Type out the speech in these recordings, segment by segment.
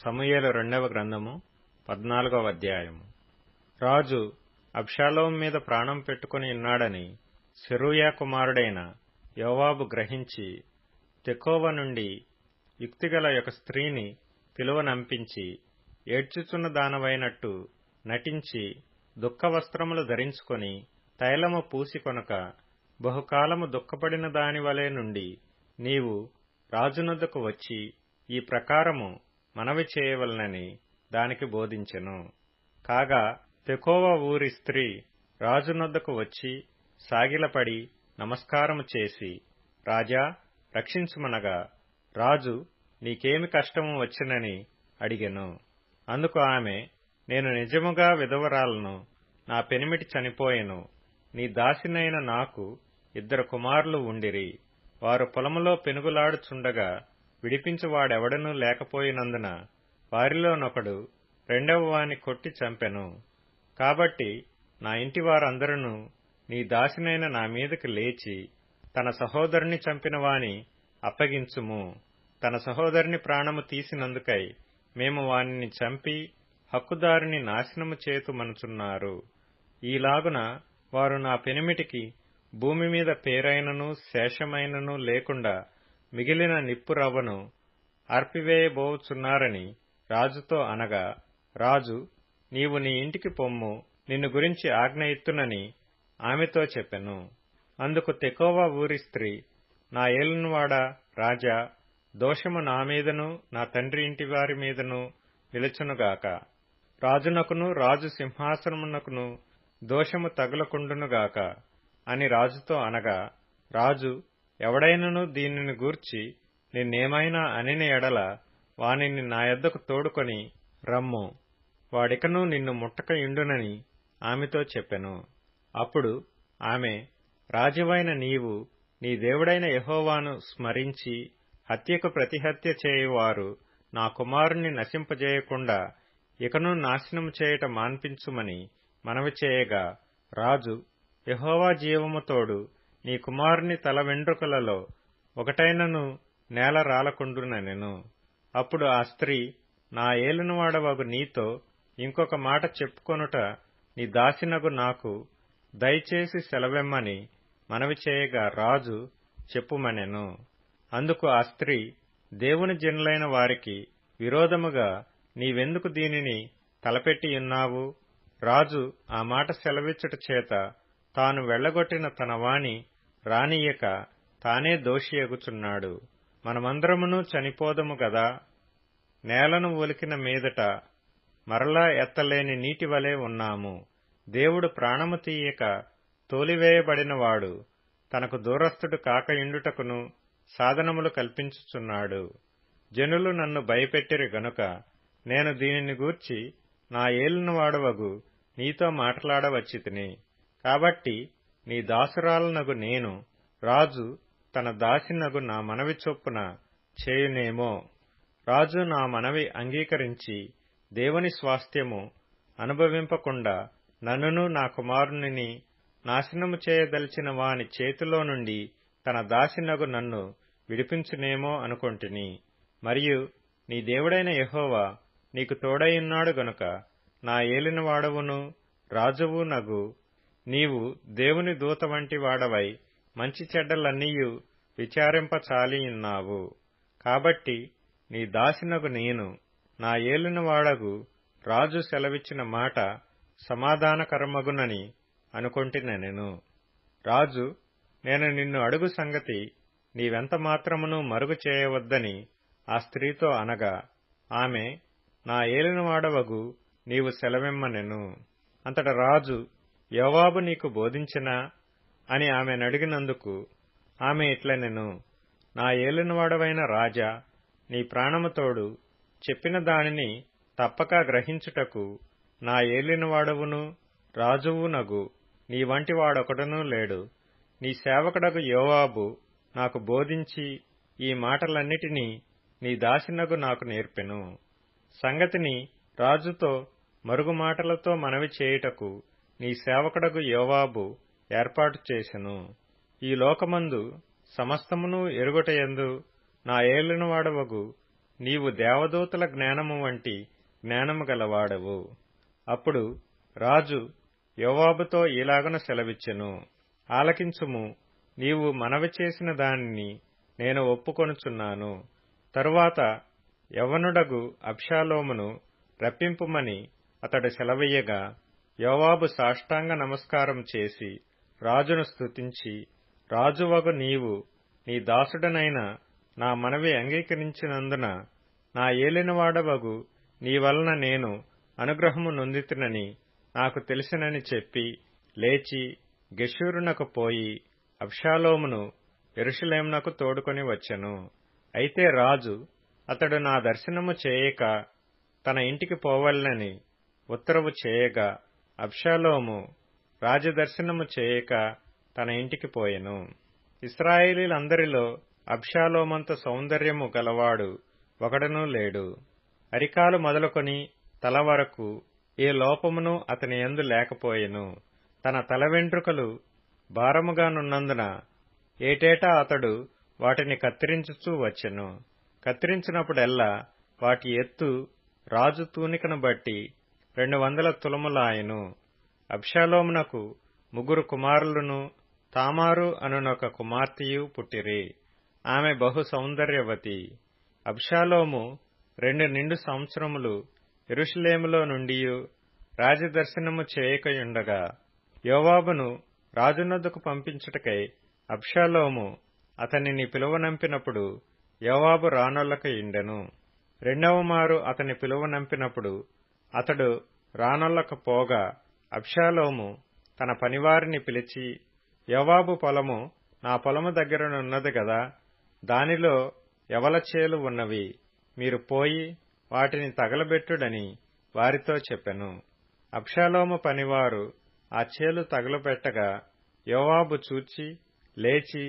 సమూయేలు రెండవ గ్రంథము పద్నాలుగవ అధ్యాయము. రాజు అబ్షాలోం మీద ప్రాణం పెట్టుకుని ఉన్నాడని సెరూయా కుమారుడైన యోవాబు గ్రహించి తెకోవ నుండి యుక్తిగల ఒక స్త్రీని పిలువనంపించి ఏడ్చుచున్న దానవైనట్టు నటించి దుఃఖ వస్త్రములు ధరించుకొని తైలము పూసికొనక బహుకాలము దుఃఖపడిన దానివలే నుండి నీవు రాజునొద్దకు వచ్చి ఈ ప్రకారము మనవి చేయవలనని దానికి బోధించెను. కాగా తెకోవ ఊరి స్త్రీ రాజునొద్దకు వచ్చి సాగిలపడి నమస్కారము చేసి రాజా రక్షించుమనగా రాజు నీకేమి కష్టము వచ్చినని అడిగెను. అందుకు ఆమె నేను నిజముగా విధవరాలను నా పెనిమిటి చనిపోయెను. నీ దాసినైన నాకు ఇద్దరు కుమారులు ఉండిరి. వారు పొలములో పెనుగులాడుచుండగా విడిపించువాడెవడనూ లేకపోయినందున వారిలోనొకడు రెండవ వాని కొట్టి చంపెను. కాబట్టి నా ఇంటి వారందరూ నీ దాసినైన నా మీదకి లేచి తన సహోదరుని చంపిన వాని అప్పగించుము. తన సహోదరుని ప్రాణము తీసినందుకై మేము వానిని చంపి హక్కుదారుని నాశనము చేతుమనుచున్నారు ఈలాగున వారు నా పెనిమిటికి భూమి మీద పేరైనను శేషమైనను లేకుండా మిగిలిన నిప్పు రవ్వను అర్పివేయబోచున్నారని రాజుతో అనగా రాజు నీవు నీ ఇంటికి పొమ్ము నిన్ను గురించి ఆజ్ఞ ఇత్తునని ఆమెతో చెప్పెను. అందుకు తెకోవా ఊరి స్త్రీ నా ఏలన్వాడ రాజా దోషము నా మీదను నా తండ్రి ఇంటి వారి మీదను నిలుచునుగాక రాజునకును రాజు సింహాసనమునకును దోషము తగులకుండునుగాక అని రాజుతో అనగా రాజు ఎవడైనను దీనిని గూర్చి నిన్నేమైనా అనిన ఎడల వానిని నా యొద్దకు తోడుకొని రమ్ము. వాడికను నిన్ను ముట్టక ఇండునని ఆమెతో చెప్పెను. అప్పుడు ఆమె రాజువైన నీవు నీ దేవుడైన యహోవాను స్మరించి హత్యకు ప్రతిహత్య చేయువారు నా కుమారుణ్ణి నశింపజేయకుండా ఇకను నాశనము చేయట మాన్పించుమని మనవి చేయగా రాజు యహోవా జీవముతోడు నీ కుమారుని తల వెండ్రుకలలో ఒకటైనను నేల రాలకుండునెను అప్పుడు ఆ స్త్రీ నా ఏలినవాడవగు నీతో ఇంకొక మాట చెప్పుకొనుట నీ దాసినగు నాకు దయచేసి సెలవెమ్మని మనవి చేయగా రాజు చెప్పుమనెను. అందుకు ఆ స్త్రీ దేవుని జనులైన వారికి విరోధముగా నీవెందుకు దీనిని తలపెట్టియున్నావు రాజు ఆ మాట సెలవిచ్చుట చేత తాను వెళ్ళగొట్టిన తన వాణి రానియక తానే దోషియగుచున్నాడు. మనమందరమును చనిపోదము గదా. నేలను ఒలికిన మీదట మరలా ఎత్తలేని నీటి వలె ఉన్నాము. దేవుడు ప్రాణము తీయక తోలివేయబడినవాడు. తనకు దూరస్థుడు కాకయుండుటకును సాధనములు కల్పించుచున్నాడు. జనులు నన్ను భయపెట్టిరి గనుక నేను దీనిని గూర్చి నా ఏలినవాడవగు నీతో మాట్లాడవచ్చితిని. కాబట్టి నీ దాసురాలనగు నేను రాజు తన దాసినగు నా మనవి చొప్పున చేయునేమో. రాజు నా మనవి అంగీకరించి దేవుని స్వాస్థ్యము అనుభవింపకుండా నన్నును నా కుమారుని నాశనము చేయదలిచిన వాని చేతిలో నుండి తన దాసినగు నన్ను విడిపించునేమో అనుకొంటిని. మరియు నీ దేవుడైన యహోవా నీకు తోడైయున్నాడు గనుక నా ఏలిన వాడవును రాజువు నగు నీవు దేవుని దూత వంటి వాడవై మంచి చెడ్డలన్నీయు విచారింపచాలియున్నావు కాబట్టి నీ దాసినకు నేను నా ఏలిన వాడగు రాజు సెలవిచ్చిన మాట సమాధానకరమగునని అనుకొంటినెను రాజు నేను నిన్ను అడుగు సంగతి నీవెంత మాత్రమును మరుగు చేయవద్దని ఆ స్త్రీతో అనగా ఆమె నా ఏలినవాడవగు నీవు సెలవిమ్మనెను. అంతట రాజు యోవాబు నీకు బోధించినా అని ఆమెను అడిగినందుకు ఆమె ఇట్లనెను నా ఏలినవాడవైన రాజా నీ ప్రాణముతోడు చెప్పిన దానిని తప్పక గ్రహించుటకు నా ఏలినవాడవును రాజువునగు నీ వంటి వాడొకడునూ లేడు. నీ సేవకుడగు యోవాబు నాకు బోధించి ఈ మాటలన్నిటినీ నీ దాసినగు నాకు నేర్పెను. సంగతిని రాజుతో మరుగు మాటలతో మనవి చేయుటకు నీ సేవకుడగు యోవాబు ఏర్పాటు చేసెను. ఈ లోకమందు సమస్తమును ఎరుగుటయందు నా ఏలినవాడవగు. నీవు దేవదూతల జ్ఞానము వంటి జ్ఞానము గలవాడవు. అప్పుడు రాజు యోవాబుతో ఇలాగన సెలవిచ్చెను. ఆలకించుము నీవు మనవి చేసిన దానిని నేను ఒప్పుకొనుచున్నాను. తరువాత యవనుడగు అబ్షాలోమును రప్పింపుమని అతడు సెలవయ్యగా యోవాబు సాష్టాంగ నమస్కారం చేసి రాజును స్తుతించి రాజువగు నీవు నీ దాసుడనైన నా మనవి అంగీకరించినందున నా ఏలినవాడవగు నీ వలన నేను అనుగ్రహము నొందితినని నాకు తెలిసినని చెప్పి లేచి గెషూరునకు పోయి అబ్షాలోమును ఎరుషలేమునకు తోడుకొని వచ్చెను. అయితే రాజు అతడు నా దర్శనము చేయక తన ఇంటికి పోవలనని ఉత్తరవు చేయగా అబ్షాలోము రాజదర్శనము చేయక తన ఇంటికి పోయెను. ఇస్రాయేలీలందరిలో అబ్షాలోమంత సౌందర్యము గలవాడు ఒకడనూ లేడు. అరికాలు మొదలుకొని తల వరకు ఏ లోపమును అతని ఎందు లేకపోయెను. తన తల వెంట్రుకలు భారముగానున్నందున ఏటేటా అతడు వాటిని కత్తిరించుచూ వచ్చెను. కత్తిరించినప్పుడెల్లా వాటి ఎత్తు రాజు తూనికను బట్టి రెండు వందల తులములాయెను. అబ్షాలోమునకు ముగ్గురు కుమారులను తామారు అనునొక కుమార్తెయు పుట్టిరి. ఆమె బహు సౌందర్యవతి. అబ్షాలోము రెండు నిండు సంవత్సరములు ఎరుషలేములో నుండియు రాజదర్శనము చేయకయుండగా యోవాబును రాజునొద్దకు పంపించుటకై అబ్షాలోము అతనిని పిలువనంపినప్పుడు యోవాబు రానొల్లక ఇండెను రెండవ మారు అతని పిలువనంపినప్పుడు అతడు రానొల్లక పోగా అబ్షాలోము తన పనివారిని పిలిచి యోవాబు పొలము నా పొలము దగ్గరనున్నది గదా దానిలో ఎవల చేలు ఉన్నవి? మీరు పోయి వాటిని తగలబెట్టుడని వారితో చెప్పెను. అబ్షాలోము పనివారు ఆ చేలు తగలబెట్టగా యోవాబు చూచి లేచి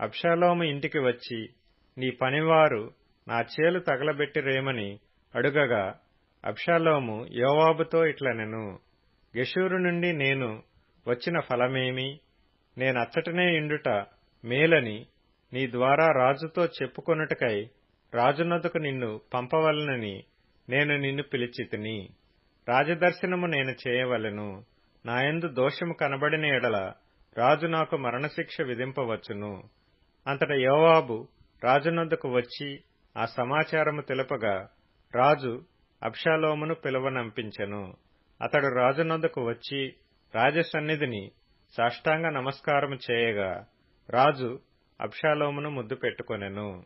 అబ్షాలోము ఇంటికి వచ్చి నీ పనివారు నా చేలు తగలబెట్టిరేమని అడుగగా అబ్షాలోము యోవాబుతో ఇట్లనెను గెషూరు నుండి నేను వచ్చిన ఫలమేమి? నేనచ్చటనే ఇండుట మేలని నీ ద్వారా రాజుతో చెప్పుకొనుటకై రాజునొద్దకు నిన్ను పంపవలనని నేను నిన్ను పిలిచితిని రాజదర్శనము నేను చేయవలెను. నాయందు దోషము కనబడిన ఎడల రాజు నాకు మరణశిక్ష విధింపవచ్చును. అంతట యోవాబు రాజునొద్దకు వచ్చి ఆ సమాచారము తెలుపగా రాజు అబ్షాలోమును పిలువనంపించెను. అతడు రాజునొద్దకు వచ్చి రాజసన్నిధిని సాష్టాంగ నమస్కారము చేయగా రాజు అబ్షాలోమును ముద్దు పెట్టుకొనెను.